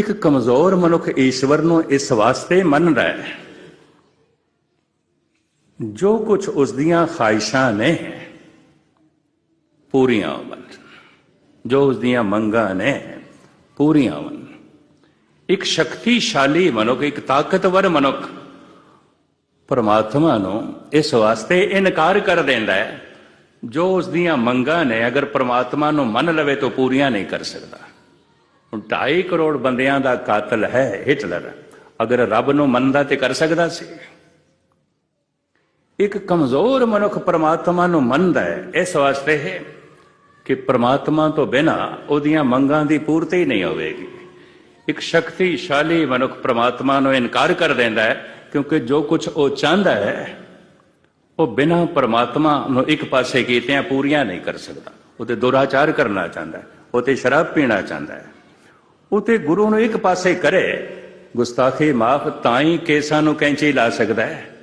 ਇੱਕ ਕਮਜ਼ੋਰ ਮਨੁੱਖ ਈਸ਼ਵਰ ਨੂੰ ਇਸ ਵਾਸਤੇ ਮੰਨਦਾ ਹੈ। ਜੋ ਕੁਝ ਉਸ ਦੀਆਂ ਖਾਹਿਸ਼ਾਂ ਨੇ, ਪੂਰੀਆਂ ਹੋਵਨ ਜੋ ਉਸ ਦੀਆਂ ਮੰਗਾਂ ਨੇ, ਪੂਰੀਆਂ ਹੋਵਨ ਇੱਕ ਸ਼ਕਤੀਸ਼ਾਲੀ ਮਨੁੱਖ, ਇੱਕ ਤਾਕਤਵਰ ਮਨੁੱਖ ਪਰਮਾਤਮਾ ਨੂੰ ਇਸ ਵਾਸਤੇ ਇਨਕਾਰ ਕਰ ਦਿੰਦਾ ਹੈ। ਜੋ ਉਸ ਦੀਆਂ ਮੰਗਾਂ ਨੇ, ਅਗਰ ਪਰਮਾਤਮਾ ਨੂੰ ਮੰਨ ਲਵੇ ਤਾਂ ਪੂਰੀਆਂ ਨਹੀਂ ਕਰ ਸਕਦਾ। 2.5 ਕਰੋੜ ਬੰਦਿਆਂ ਦਾ ਕਾਤਲ ਹੈ ਹਿਟਲਰ। ਅਗਰ ਰੱਬ ਨੂੰ ਮੰਨਦਾ ਤੇ ਕਰ ਸਕਦਾ ਸੀ। ਇੱਕ ਕਮਜ਼ੋਰ ਮਨੁੱਖ ਪਰਮਾਤਮਾ ਨੂੰ ਮੰਨਦਾ ਹੈ, ਇਸ ਵਾਸਤੇ ਹੈ ਕਿ ਪਰਮਾਤਮਾ ਤੋਂ ਬਿਨਾ ਉਹਦੀਆਂ ਮੰਗਾਂ ਦੀ ਪੂਰਤੀ ਨਹੀਂ ਹੋਵੇਗੀ। ਇੱਕ ਸ਼ਕਤੀਸ਼ਾਲੀ ਮਨੁੱਖ ਪਰਮਾਤਮਾ ਨੂੰ ਇਨਕਾਰ ਕਰ ਦਿੰਦਾ ਹੈ, ਕਿਉਂਕਿ ਜੋ ਕੁਝ ਉਹ ਚਾਹੁੰਦਾ ਹੈ, ਉਹ ਬਿਨਾ ਪਰਮਾਤਮਾ ਨੂੰ ਇੱਕ ਪਾਸੇ ਕੀਤਿਆਂ ਪੂਰੀਆਂ ਨਹੀਂ ਕਰ ਸਕਦਾ। ਉਹ ਤੇ ਦੁਰਾਚਾਰ ਕਰਨਾ ਚਾਹੁੰਦਾ ਹੈ, ਉਹ ਤੇ ਸ਼ਰਾਬ ਪੀਣਾ ਚਾਹੁੰਦਾ ਹੈ। ਉਹ ਤੇ ਗੁਰੂ ਨੂੰ ਇੱਕ ਪਾਸੇ ਕਰੇ, ਗੁਸਤਾਖੀ ਮਾਫ ਤਾਂ ਹੀ ਕੇਸਾਂ ਨੂੰ ਕੈਂਚੀ ਲਾ ਸਕਦਾ ਹੈ।